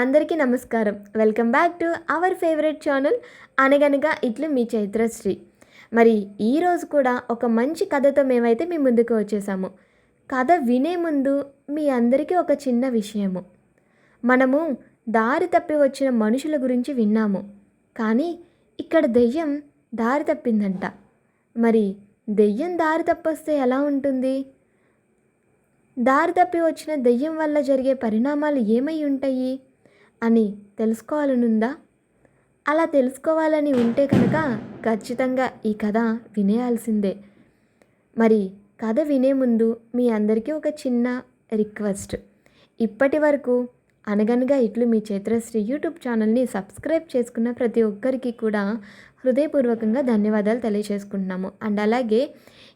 అందరికీ నమస్కారం. Welcome back to our favourite channel Anaganaga ఇట్లు మీ చైత్రశ్రీ. మరి ఈరోజు కూడా ఒక మంచి కథతో మేమైతే మీ ముందుకు వచ్చేసాము. కథ వినే ముందు మీ అందరికీ ఒక చిన్న విషయము. మనము దారి తప్పి వచ్చిన మనుషుల గురించి విన్నాము. కానీ ఇక్కడ దెయ్యం దారి తప్పిందంట. మరి దెయ్యం దారి తప్పొస్తే ఎలా ఉంటుంది? దారి తప్పి వచ్చిన దెయ్యం వల్ల జరిగే పరిణామాలు ఏమై ఉంటాయి? అని తెలుసుకోవాలనుందా? అలా తెలుసుకోవాలని ఉంటే కనుక ఖచ్చితంగా ఈ కథ వినేయాల్సిందే. మరి కథ వినే ముందు మీ అందరికీ ఒక చిన్న రిక్వెస్ట్. ఇప్పటి వరకు అనగనగా ఇట్లు మీ చైత్రశ్రీ యూట్యూబ్ ఛానల్ని సబ్స్క్రైబ్ చేసుకున్న ప్రతి ఒక్కరికి కూడా హృదయపూర్వకంగా ధన్యవాదాలు తెలియజేసుకుంటున్నాము. అండ్ అలాగే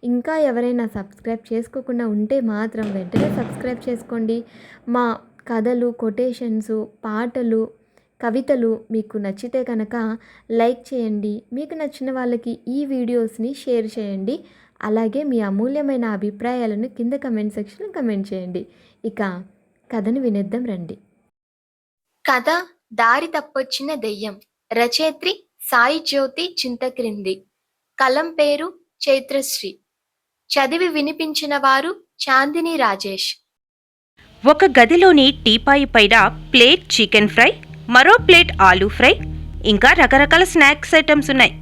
ఇంకా ఎవరైనా సబ్స్క్రైబ్ చేసుకోకుండా ఉంటే మాత్రం వెంటనే సబ్స్క్రైబ్ చేసుకోండి. మా కథలు కొటేషన్స్ పాటలు కవితలు మీకు నచ్చితే కనుక లైక్ చేయండి. మీకు నచ్చిన వాళ్ళకి ఈ వీడియోస్ని షేర్ చేయండి. అలాగే మీ అమూల్యమైన అభిప్రాయాలను కింద కమెంట్ సెక్షన్లో కమెంట్ చేయండి. ఇక కథను వినేద్దాం రండి. కథ దారి తప్పొచ్చిన దెయ్యం. రచయిత్రి సాయి జ్యోతి చింతక్రింది. కలం పేరు చైత్రశ్రీ. చదివి వినిపించిన వారు చాందిని రాజేష్. ఒక గదిలోని టీపాయి పైన ప్లేట్ చికెన్ ఫ్రై మరో ప్లేట్ ఆలూ ఫ్రై ఇంకా రకరకాల స్నాక్స్ ఐటమ్స్ ఉన్నాయి.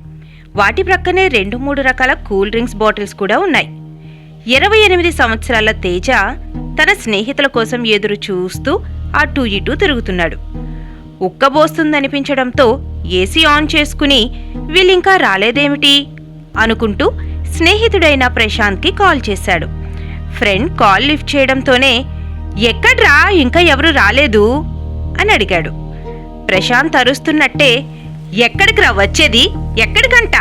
వాటి ప్రక్కనే రెండు మూడు రకాల కూల్ డ్రింక్స్ బాటిల్స్ కూడా ఉన్నాయి. ఇరవై ఎనిమిది సంవత్సరాల తేజ తన స్నేహితుల కోసం ఎదురు చూస్తూ అటూ ఇటూ తిరుగుతున్నాడు. ఉక్కబోస్తుందనిపించడంతో ఏసీ ఆన్ చేసుకుని వీళ్ళింకా రాలేదేమిటి? అనుకుంటూ స్నేహితుడైన ప్రశాంత్కి కాల్ చేశాడు. ఫ్రెండ్ కాల్ లిఫ్ట్ చేయడంతోనే ఎక్కడ్రా? ఇంకా ఎవరు రాలేదు? అని అడిగాడు. ప్రశాంత్ అరుస్తున్నట్టే ఎక్కడికి రా వచ్చేది? ఎక్కడికంట?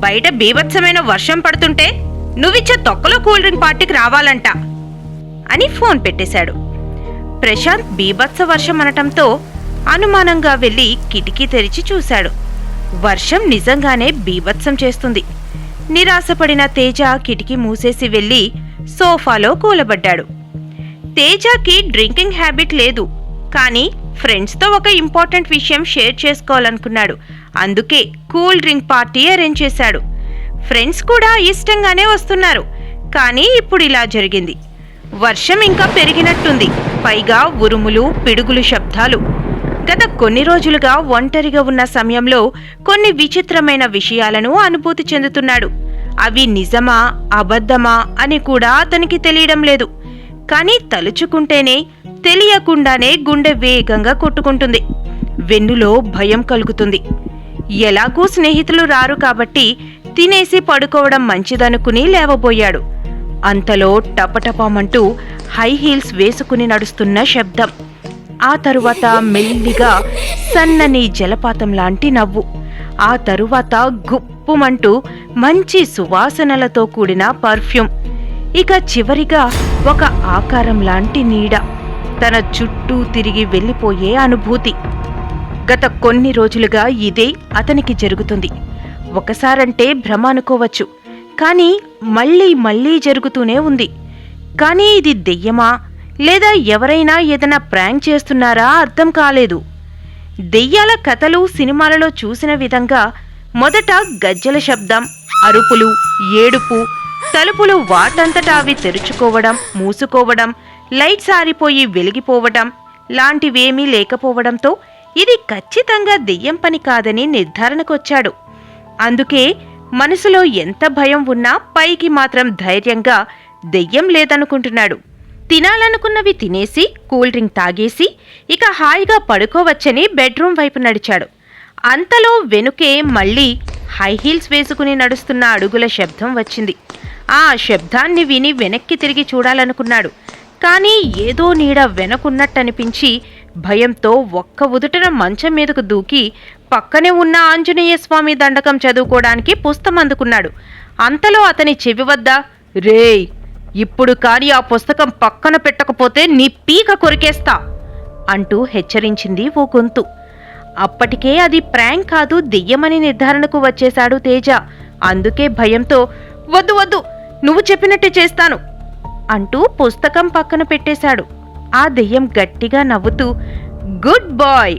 బయట బీభత్సమైన వర్షం పడుతుంటే నువ్విచ్చే తొక్కలో కూల్ డ్రింక్ పార్టీకి రావాలంట అని ఫోన్ పెట్టేశాడు. ప్రశాంత్ బీభత్స వర్షం అనటంతో అనుమానంగా వెళ్ళి కిటికీ తెరిచి చూశాడు. వర్షం నిజంగానే బీభత్సం చేస్తుంది. నిరాశపడిన తేజ కిటికీ మూసేసి వెళ్ళి సోఫాలో కూలబడ్డాడు. తేజకి డ్రింకింగ్ హ్యాబిట్ లేదు. కానీ ఫ్రెండ్స్తో ఒక ఇంపార్టెంట్ విషయం షేర్ చేసుకోవాలనుకున్నాడు. అందుకే కూల్ డ్రింక్ పార్టీ అరేంజ్ చేశాడు. ఫ్రెండ్స్ కూడా ఇష్టంగానే వస్తున్నారు. కానీ ఇప్పుడు ఇలా జరిగింది. వర్షం ఇంకా పెరిగినట్టుంది. పైగా ఉరుములు పిడుగులు శబ్దాలు. గత కొన్ని రోజులుగా ఒంటరిగా ఉన్న సమయంలో కొన్ని విచిత్రమైన విషయాలను అనుభూతి చెందుతున్నాడు. అవి నిజమా అబద్ధమా అని కూడా అతనికి తెలియడం లేదు. కానీ తలుచుకుంటేనే తెలియకుండానే గుండె వేగంగా కొట్టుకుంటుంది. వెన్నులో భయం కలుగుతుంది. ఎలాగూ స్నేహితులు రారు కాబట్టి తినేసి పడుకోవడం మంచిదనుకుని లేవబోయాడు. అంతలో టపటపామంటూ హై హీల్స్ వేసుకుని నడుస్తున్న శబ్దం. ఆ తరువాత మెల్లిగా సన్నని జలపాతం లాంటి నవ్వు. ఆ తరువాత గుప్పుమంటూ మంచి సువాసనలతో కూడిన పర్ఫ్యూమ్. ఇక చివరిగా ఒక ఆకారం లాంటి నీడ. తన చుట్టూ తిరిగి వెళ్ళిపోయే అనుభూతి. గత కొన్ని రోజులుగా ఇదే అతనికి జరుగుతుంది. ఒకసారంటే భ్రమ అనుకోవచ్చు. కానీ మళ్ళీ మళ్ళీ జరుగుతూనే ఉంది. కానీ ఇది దెయ్యమా? లేదా ఎవరైనా ఏదైనా ప్రాంక్ చేస్తున్నారా అర్థం కాలేదు. దెయ్యాల కథలు సినిమాలలో చూసిన విధంగా మొదట గజ్జల శబ్దం అరుపులు ఏడుపు తలుపులు వాటంతటా అవి తెరుచుకోవడం మూసుకోవడం లైట్ ఆరిపోయి వెలిగిపోవడం లాంటివేమీ లేకపోవడంతో ఇది ఖచ్చితంగా దెయ్యం పని కాదని నిర్ధారణకొచ్చాడు. అందుకే మనసులో ఎంత భయం ఉన్నా పైకి మాత్రం ధైర్యంగా దెయ్యం లేదనుకుంటున్నాడు. తినాలనుకున్నవి తినేసి కూల్ డ్రింక్ తాగేసి ఇక హాయిగా పడుకోవచ్చని బెడ్రూమ్ వైపు నడిచాడు. అంతలో వెనుకే మళ్ళీ హై హీల్స్ వేసుకుని నడుస్తున్న అడుగుల శబ్దం వచ్చింది. ఆ శబ్దాన్ని విని వెనక్కి తిరిగి చూడాలనుకున్నాడు. కానీ ఏదో నీడ వెనకున్నట్టనిపించి భయంతో ఒక్క ఉదుటన మంచం మీదకు దూకి పక్కనే ఉన్న ఆంజనేయ స్వామి దండకం చదువుకోవడానికి పుస్తకం అందుకున్నాడు. అంతలో అతని చెవి వద్ద రేయ్ ఇప్పుడు కాని ఆ పుస్తకం పక్కన పెట్టకపోతే నీ పీక కొరికేస్తా అంటూ హెచ్చరించింది ఓ గొంతు. అప్పటికే అది ప్రాంక్ కాదు దెయ్యమని నిర్ధారణకు వచ్చేశాడు తేజ. అందుకే భయంతో వద్దు వద్దు నువ్వు చెప్పినట్టే చేస్తాను అంటూ పుస్తకం పక్కన పెట్టేశాడు. ఆ దెయ్యం గట్టిగా నవ్వుతూ గుడ్ బాయ్.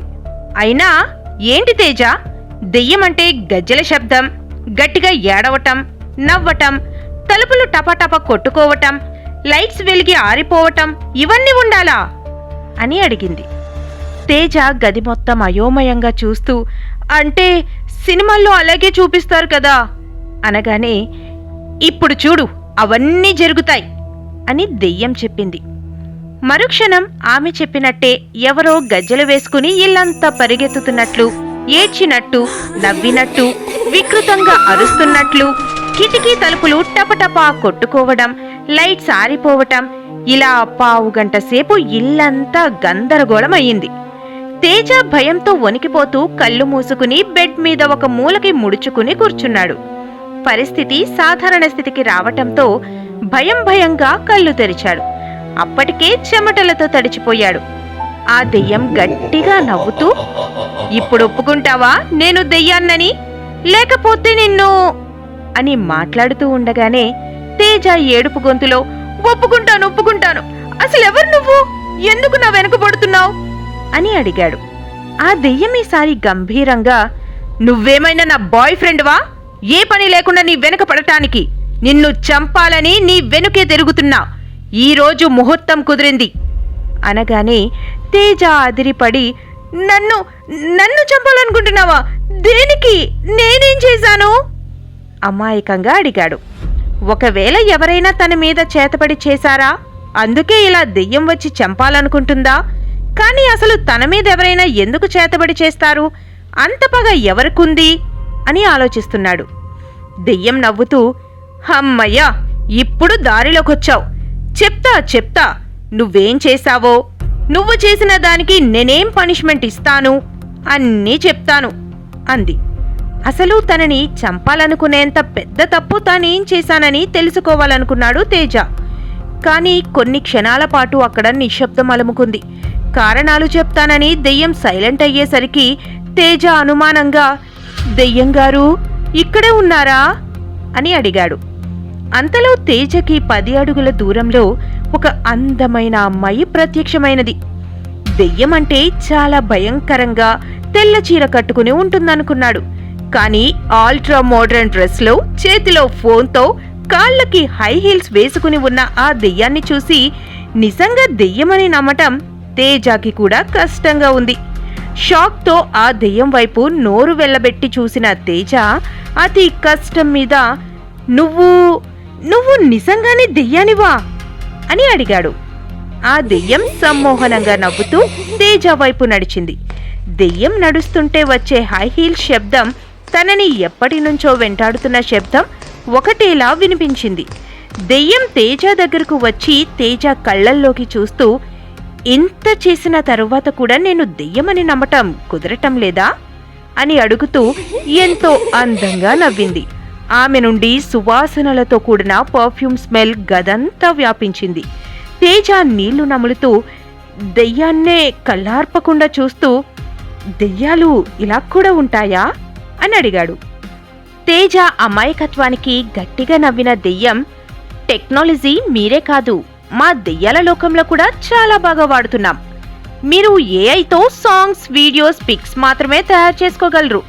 అయినా ఏంటి తేజ? దెయ్యమంటే గజ్జల శబ్దం గట్టిగా ఏడవటం నవ్వటం తలుపులు టపటప కొట్టుకోవటం లైట్స్ వెలిగి ఆరిపోవటం ఇవన్నీ ఉండాలా? అని అడిగింది. తేజ గది మొత్తం అయోమయంగా చూస్తూ అంటే సినిమాల్లో అలాగే చూపిస్తారు కదా? అనగానే ఇప్పుడు చూడు అవన్నీ జరుగుతాయి అని దెయ్యం చెప్పింది. మరుక్షణం ఆమె చెప్పినట్టే ఎవరో గజ్జలు వేసుకుని ఇల్లంతా పరిగెత్తుతున్నట్లు ఏడ్చినట్టు నవ్వినట్టు వికృతంగా అరుస్తున్నట్లు కిటికీ తలుపులు టపటపా కొట్టుకోవడం లైట్స్ ఆరిపోవటం ఇలా పావు గంట సేపు ఇల్లంతా గందరగోళం అయ్యింది తేజ భయంతో వణికిపోతూ కళ్ళు మూసుకుని బెడ్ మీద ఒక మూలకి ముడుచుకుని కూర్చున్నాడు. పరిస్థితి సాధారణ స్థితికి రావటంతో భయం భయంగా కళ్ళు తెరిచాడు. అప్పటికే చెమటలతో తడిచిపోయాడు. ఆ దెయ్యం గట్టిగా నవ్వుతూ ఇప్పుడు ఒప్పుకుంటావా? నేను దెయ్యాన్నని? లేకపోతే నిన్ను అని మాట్లాడుతూ ఉండగానే తేజ ఏడుపు గొంతులో ఒప్పుకుంటాను ఒప్పుకుంటాను. అసలు ఎవరు నువ్వు? ఎందుకు నా వెనుకబడుతున్నావు అని అడిగాడు. ఆ దెయ్యం ఈసారి గంభీరంగా నువ్వేమైనా నా బాయ్ ఫ్రెండ్వా? ఏ పని లేకుండా నీ వెనుక పడటానికి నిన్ను చంపాలని నీ వెనుకే తిరుగుతున్నా. ఈరోజు ముహూర్తం కుదిరింది. అనగానే తేజ అదిరిపడి నన్ను నన్ను చంపాలనుకుంటున్నావా? దేనికి? నేనేం చేశాను? అమాయకంగా అడిగాడు. ఒకవేళ ఎవరైనా తన మీద చేతపడి చేశారా? అందుకే ఇలా దెయ్యం వచ్చి చంపాలనుకుంటుందా? కానీ అసలు తన మీద ఎవరైనా ఎందుకు చేతబడి చేస్తారు? అంత పగ ఎవరికుంది? అని ఆలోచిస్తున్నాడు. దెయ్యం నవ్వుతూ హమ్మయ్యా ఇప్పుడు దారిలోకొచ్చావు. చెప్తా చెప్తా నువ్వేం చేశావో? నువ్వు చేసిన దానికి నేనేం పనిష్మెంట్ ఇస్తాను? అన్నీ చెప్తాను అంది. అసలు తనని చంపాలనుకునేంత పెద్ద తప్పు తానేం చేశానని తెలుసుకోవాలనుకున్నాడు తేజ. కానీ కొన్ని క్షణాల పాటు అక్కడ నిశ్శబ్దం అలుముకుంది. కారణాలు చెప్తానని దెయ్యం సైలెంట్ అయ్యేసరికి తేజ అనుమానంగా దెయ్యం గారు ఇక్కడే ఉన్నారా? అని అడిగాడు. అంతలో తేజకి పది అడుగుల దూరంలో ఒక అందమైన అమ్మాయి ప్రత్యక్షమైనది. దెయ్యం అంటే చాలా భయంకరంగా తెల్ల చీర కట్టుకుని ఉంటుందనుకున్నాడు. కానీ ఆల్ట్రా మోడర్న్ డ్రెస్లో చేతిలో ఫోన్తో కాళ్ళకి హై హీల్స్ వేసుకుని ఉన్న ఆ దెయ్యాన్ని చూసి నిజంగా దెయ్యమని నమ్మటం తేజాకి కూడా కష్టంగా ఉంది. షాక్తో ఆ దెయ్యం వైపు నోరు వెళ్ళబెట్టి చూసిన తేజ అతి కష్టం మీద నువ్వు నువ్వు నిజంగానే దెయ్యానివా? అని అడిగాడు. ఆ దెయ్యం సమ్మోహనంగా నవ్వుతూ తేజ వైపు నడిచింది. దెయ్యం నడుస్తుంటే వచ్చే హై హీల్ శబ్దం తనని ఎప్పటి నుంచో వెంటాడుతున్న శబ్దం ఒకటేలా వినిపించింది. దెయ్యం తేజ దగ్గరకు వచ్చి తేజ కళ్ళల్లోకి చూస్తూ ఇంత చేసిన తరువాత కూడా నేను దెయ్యమని నమ్మటం కుదరటం లేదా? అని అడుగుతూ ఎంతో అందంగా నవ్వింది. ఆమె నుండి సువాసనలతో కూడిన పర్ఫ్యూమ్ స్మెల్ గదంతా వ్యాపించింది. తేజ నీళ్ళు నములుతూ దెయ్యాన్నే కళ్ళార్పకుండా చూస్తూ దెయ్యాలు ఇలా కూడా ఉంటాయా? అని అడిగాడు. తేజ అమాయకత్వానికి గట్టిగా నవ్విన దెయ్యం టెక్నాలజీ మీరే కాదు మా దెయ్యాల లోకంలో కూడా చాలా బాగా వాడుతున్నాం. మీరు ఏఐతో సాంగ్స్ వీడియోస్ పిక్స్ మాత్రమే తయారు చేసుకోగలరు.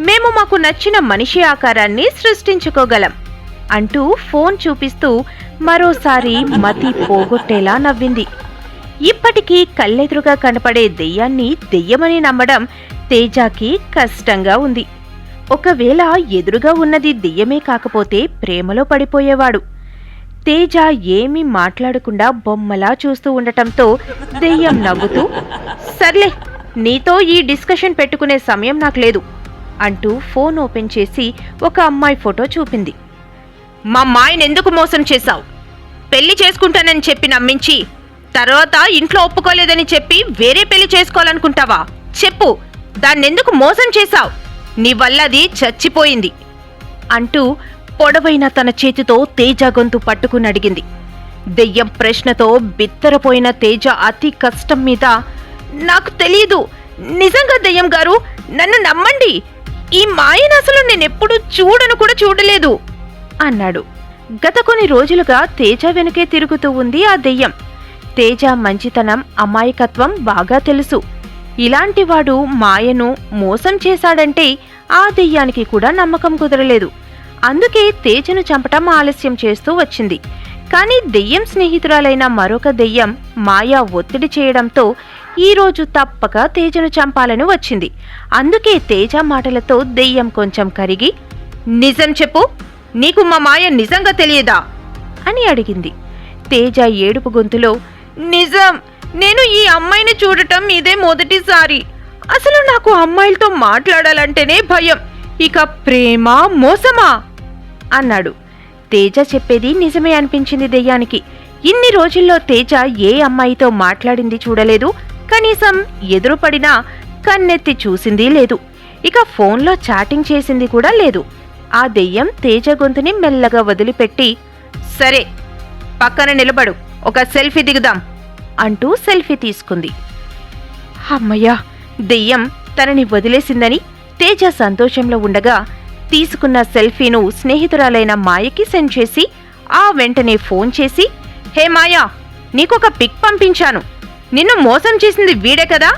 మేము మాకు నచ్చిన మనిషి ఆకారాన్ని సృష్టించుకోగలం. అంటూ ఫోన్ చూపిస్తూ మరోసారి మతి పోగొట్టేలా నవ్వింది. ఇప్పటికీ కళ్ళెదురుగా కనపడే దెయ్యాన్ని దెయ్యమని నమ్మడం తేజాకి కష్టంగా ఉంది. ఒకవేళ ఎదురుగా ఉన్నది దెయ్యమే కాకపోతే ప్రేమలో పడిపోయేవాడు. తేజ ఏమీ మాట్లాడకుండా బొమ్మలా చూస్తూ ఉండటంతో దెయ్యం నవ్వుతూ సర్లే నీతో ఈ డిస్కషన్ పెట్టుకునే సమయం నాకు లేదు అంటూ ఫోన్ ఓపెన్ చేసి ఒక అమ్మాయి ఫోటో చూపింది. మా మాయను ఎందుకు మోసం చేశావు? పెళ్ళి చేసుకుంటానని చెప్పి నమ్మించి తర్వాత ఇంట్లో ఒప్పుకోలేదని చెప్పి వేరే పెళ్ళి చేసుకోవాలనుకుంటావా? చెప్పు దాన్నెందుకు మోసం చేశావు? నీ వల్ల అది చచ్చిపోయింది అంటూ పొడవైన తన చేతితో తేజ గొంతు పట్టుకుని అడిగింది. దెయ్యం ప్రశ్నతో బిత్తరపోయిన తేజ అతి కష్టం మీద నాకు తెలియదు నిజంగా దెయ్యం గారు నన్ను నమ్మండి. ఈ మాయను అసలు నేనెప్పుడు చూడను కూడా చూడలేదు. అన్నాడు. గత కొన్ని రోజులుగా తేజ వెనుకే తిరుగుతూ ఉంది ఆ దెయ్యం. తేజ మంచితనం అమాయకత్వం బాగా తెలుసు. ఇలాంటివాడు మాయను మోసం చేశాడంటే ఆ దెయ్యానికి కూడా నమ్మకం కుదరలేదు. అందుకే తేజను చంపటం ఆలస్యం చేస్తూ వచ్చింది. కానీ దెయ్యం స్నేహితురాలైన మరొక దెయ్యం మాయా ఒత్తిడి చేయడంతో ఈరోజు తప్పక తేజను చంపాలని వచ్చింది. అందుకే తేజ మాటలతో దెయ్యం కొంచెం కరిగి నిజం చెప్పు నీకు మా మాయ నిజంగా తెలియదా? అని అడిగింది. తేజ ఏడుపు గొంతులో నిజం నేను ఈ అమ్మాయిని చూడటం ఇదే మొదటిసారి. అసలు నాకు అమ్మాయిలతో మాట్లాడాలంటేనే భయం. ఇక ప్రేమ మోసమా? అన్నాడు. తేజ చెప్పేది నిజమే అనిపించింది దెయ్యానికి. ఇన్ని రోజుల్లో తేజ ఏ అమ్మాయితో మాట్లాడింది చూడలేదు. కనీసం ఎదురుపడినా కన్నెత్తి చూసింది లేదు. ఇక ఫోన్లో చాటింగ్ చేసింది కూడా లేదు. ఆ దెయ్యం తేజ గొంతుని మెల్లగా వదిలిపెట్టి సరే పక్కన నిలబడు ఒక సెల్ఫీ దిగుదాం అంటూ సెల్ఫీ తీసుకుంది. అమ్మయ్యా! దెయ్యం తనని వదిలేసిందని తేజ సంతోషంలో ఉండగా తీసుకున్న సెల్ఫీను స్నేహితురాలైన మాయకి సెండ్ చేసి ఆ వెంటనే ఫోన్ చేసి హే మాయా నీకొక పిక్ పంపించాను. నిన్ను మోసం చేసింది వీడే కదా?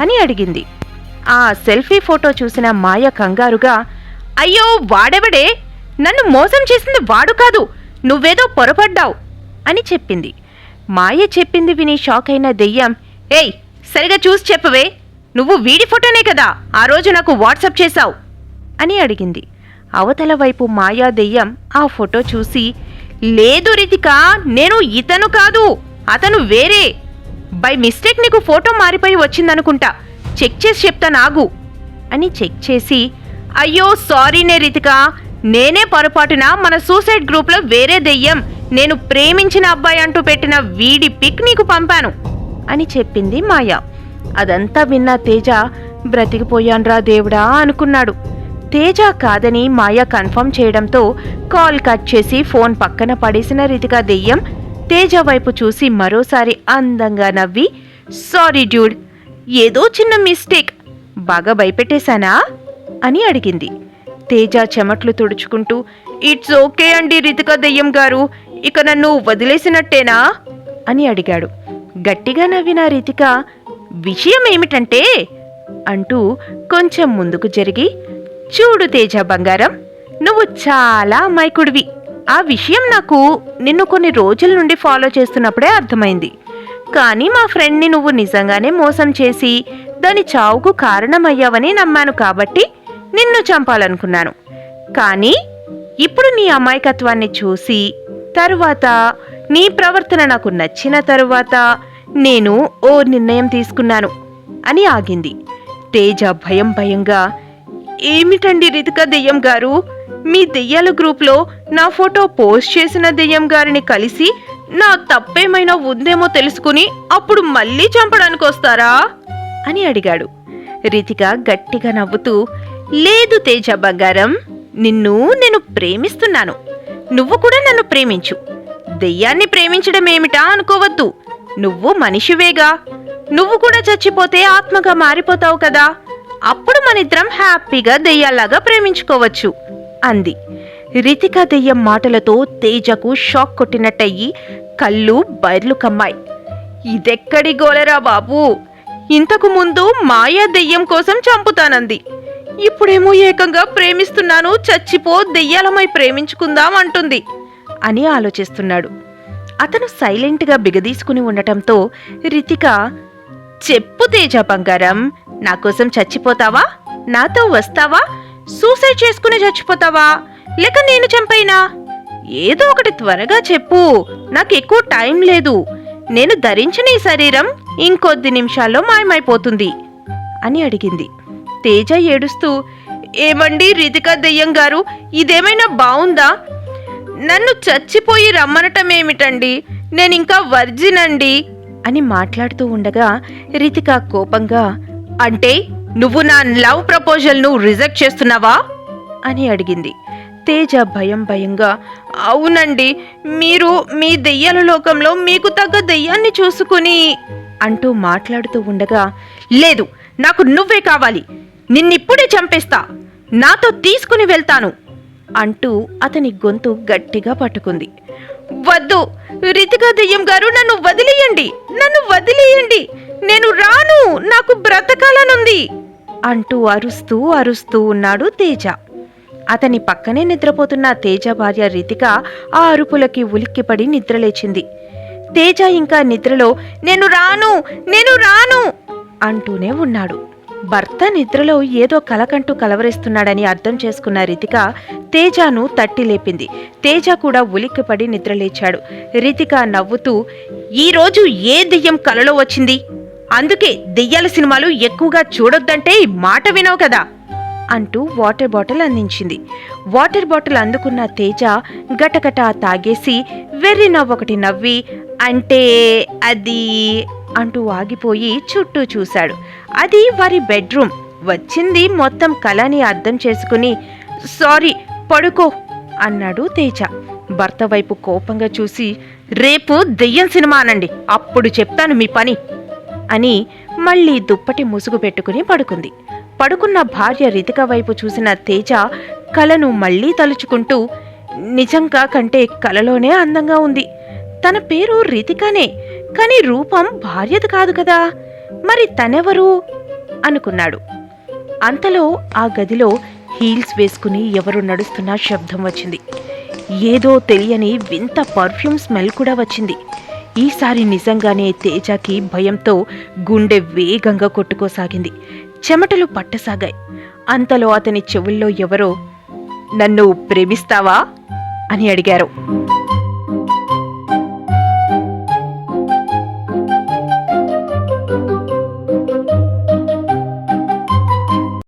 అని అడిగింది. ఆ సెల్ఫీ ఫోటో చూసిన మాయ కంగారుగా అయ్యో వాడెవడే? నన్ను మోసం చేసింది వాడు కాదు. నువ్వేదో పొరపడ్డావు. అని చెప్పింది. మాయ చెప్పింది విని షాక్ అయిన దెయ్యం ఏయ్ సరిగా చూసి చెప్పవే. నువ్వు వీడి ఫోటోనే కదా. ఆ రోజు నాకు వాట్సప్ చేశావు. అని అడిగింది. అవతల వైపు మాయా దెయ్యం ఆ ఫోటో చూసి లేదు రితిక నేను ఇతను కాదు అతను వేరే. బై మిస్టేక్ నీకు ఫోటో మారిపోయి వచ్చిందనుకుంటా. చెక్ చేసి చెప్తా నాగు. అని చెక్ చేసి అయ్యో సారీనే రితిక నేనే పొరపాటున మన సూసైడ్ గ్రూప్లో వేరే దెయ్యం. నేను ప్రేమించిన అబ్బాయి అంటూ పెట్టిన వీడి పిక్ నీకు పంపాను. అని చెప్పింది మాయా. అదంతా విన్న తేజ బ్రతికిపోయాన్రా దేవుడా అనుకున్నాడు. తేజ కాదని మాయ కన్ఫర్మ్ చేయడంతో కాల్ కట్ చేసి ఫోన్ పక్కన పడేసిన రీతిగా దెయ్యం తేజ వైపు చూసి మరోసారి అందంగా నవ్వి సారీ డ్యూడ్ ఏదో చిన్న మిస్టేక్. బాగా భయపెట్టేశానా? అని అడిగింది. తేజ చెమట్లు తుడుచుకుంటూ ఇట్స్ ఓకే అండి రితిక దెయ్యం గారు ఇక నన్ను వదిలేసినట్టేనా? అని అడిగాడు. గట్టిగా నవ్విన రితిక విషయం ఏమిటంటే? అంటూ కొంచెం ముందుకు జరిగి చూడు తేజ బంగారం నువ్వు చాలా అమాయకుడివి ఆ విషయం నాకు నిన్ను కొన్ని రోజుల నుండి ఫాలో చేస్తున్నప్పుడే అర్థమైంది. కానీ మా ఫ్రెండ్ని నువ్వు నిజంగానే మోసం చేసి దాని చావుకు కారణమయ్యావని నమ్మాను కాబట్టి నిన్ను చంపాలనుకున్నాను. కానీ ఇప్పుడు నీ అమాయకత్వాన్ని చూసి తరువాత నీ ప్రవర్తన నాకు నచ్చిన తరువాత నేను ఓ నిర్ణయం తీసుకున్నాను అని ఆగింది. తేజ భయం భయంగా ఏమిటండి రితిక దెయ్యం గారు? మీ దెయ్యాల గ్రూప్లో నా ఫోటో పోస్ట్ చేసిన దెయ్యం గారిని కలిసి నా తప్పేమైనా ఉందేమో తెలుసుకుని అప్పుడు మళ్ళీ చంపడానికి వస్తారా? అని అడిగాడు. రితిక గట్టిగా నవ్వుతూ లేదు తేజ బంగారం నిన్ను నేను ప్రేమిస్తున్నాను. నువ్వు కూడా నన్ను ప్రేమించు. దెయ్యాన్ని ప్రేమించడం ఏమిటా అనుకోవద్దు. నువ్వు మనిషివేగా. నువ్వు కూడా చచ్చిపోతే ఆత్మగా మారిపోతావు కదా. అప్పుడు మనిద్దరం హ్యాపీగా దెయ్యాల్లాగా ప్రేమించుకోవచ్చు అంది. రితిక దెయ్యం మాటలతో తేజకు షాక్ కొట్టినట్టయి కళ్ళు బైర్లు కమ్మాయి. ఇదెక్కడి గోలరా బాబు? ఇంతకు ముందు మాయా దెయ్యం కోసం చంపుతానంది. ఇప్పుడేమో ఏకంగా ప్రేమిస్తున్నాను చచ్చిపో దెయ్యాలమై ప్రేమించుకుందాం అంటుంది అని ఆలోచిస్తున్నాడు. అతను సైలెంట్గా బిగదీసుకుని ఉండటంతో రితిక చెప్పు తేజ బంగారం నా కోసం చచ్చిపోతావా? నాతో వస్తావా? సూసైడ్ చేసుకుని చచ్చిపోతావా? లేక నేను చంపైనా? ఏదో ఒకటి త్వరగా చెప్పు. నాకు ఎక్కువ టైం లేదు. నేను ధరించిన ఈ శరీరం ఇంకొద్ది నిమిషాల్లో మాయమైపోతుంది అని అడిగింది. తేజ ఏడుస్తూ ఏమండి రితికా దెయ్యం గారు ఇదేమైనా బావుందా? నన్ను చచ్చిపోయి రమ్మనటం ఏమిటండి నేనింకా వర్జిన్ అండి అని మాట్లాడుతూ ఉండగా రితిక కోపంగా అంటే నువ్వు నా లవ్ ప్రపోజల్ను రిజెక్ట్ చేస్తున్నావా? అని అడిగింది. తేజ భయం భయంగా అవునండి మీరు మీ దెయ్యాల లోకంలో మీకు తగ్గ దెయ్యాన్ని చూసుకుని అంటూ మాట్లాడుతూ ఉండగా లేదు నాకు నువ్వే కావాలి. నిన్నిప్పుడే చంపేస్తా. నాతో తీసుకుని వెళ్తాను అంటూ అతని గొంతు గట్టిగా పట్టుకుంది. వద్దు రితికా దెయ్యం గారు నన్ను వదిలేయండి నన్ను వదిలేయండి నేను రాను నాకు బ్రతకాలనుంది అంటూ అరుస్తూ అరుస్తూ ఉన్నాడు తేజ. అతని పక్కనే నిద్రపోతున్న తేజ భార్య రితిక ఆ అరుపులకి ఉలిక్కిపడి నిద్రలేచింది. తేజ ఇంకా నిద్రలో నేను రాను నేను రాను! అంటూనే ఉన్నాడు. భర్త నిద్రలో ఏదో కలకంటూ కలవరిస్తున్నాడని అర్థం చేసుకున్న రితిక తేజాను తట్టి లేపింది. తేజ కూడా ఉలిక్కిపడి నిద్రలేచాడు. రితిక నవ్వుతూ ఈరోజు ఏ దెయ్యం కలలో వచ్చింది? అందుకే దెయ్యాల సినిమాలు ఎక్కువగా చూడొద్దంటే మాట వినవు కదా అంటూ వాటర్ బాటిల్ అందించింది. వాటర్ బాటిల్ అందుకున్న తేజ గటగట తాగేసి వెర్రి నవ్వొకటి నవ్వి అంటే అది అంటూ ఆగిపోయి చుట్టూ చూశాడు. అది వారి బెడ్రూమ్. వచ్చింది మొత్తం కళని అర్థం చేసుకుని సారీ పడుకో అన్నాడు తేజ. భర్త వైపు కోపంగా చూసి రేపు దెయ్యం సినిమా అనండి అప్పుడు చెప్తాను మీ పని. అని మళ్ళీ దుప్పటి ముసుగు పెట్టుకుని పడుకుంది. పడుకున్న భార్య రితిక వైపు చూసిన తేజ కలను మళ్ళీ తలుచుకుంటూ నిజంగా కంటే కలలోనే అందంగా ఉంది. తన పేరు రితికనే కాని రూపం భార్యది కాదు కదా. మరి తనెవరు? అనుకున్నాడు. అంతలో ఆ గదిలో హీల్స్ వేసుకుని ఎవరు నడుస్తున్న శబ్దం వచ్చింది. ఏదో తెలియని వింత పర్ఫ్యూమ్ స్మెల్ కూడా వచ్చింది. ఈసారి నిజంగానే తేజకి భయంతో గుండె వేగంగా కొట్టుకోసాగింది. చెమటలు పట్టసాగాయి. అంతలో అతని చెవుల్లో ఎవరో నన్ను ప్రేమిస్తావా? అని అడిగారు.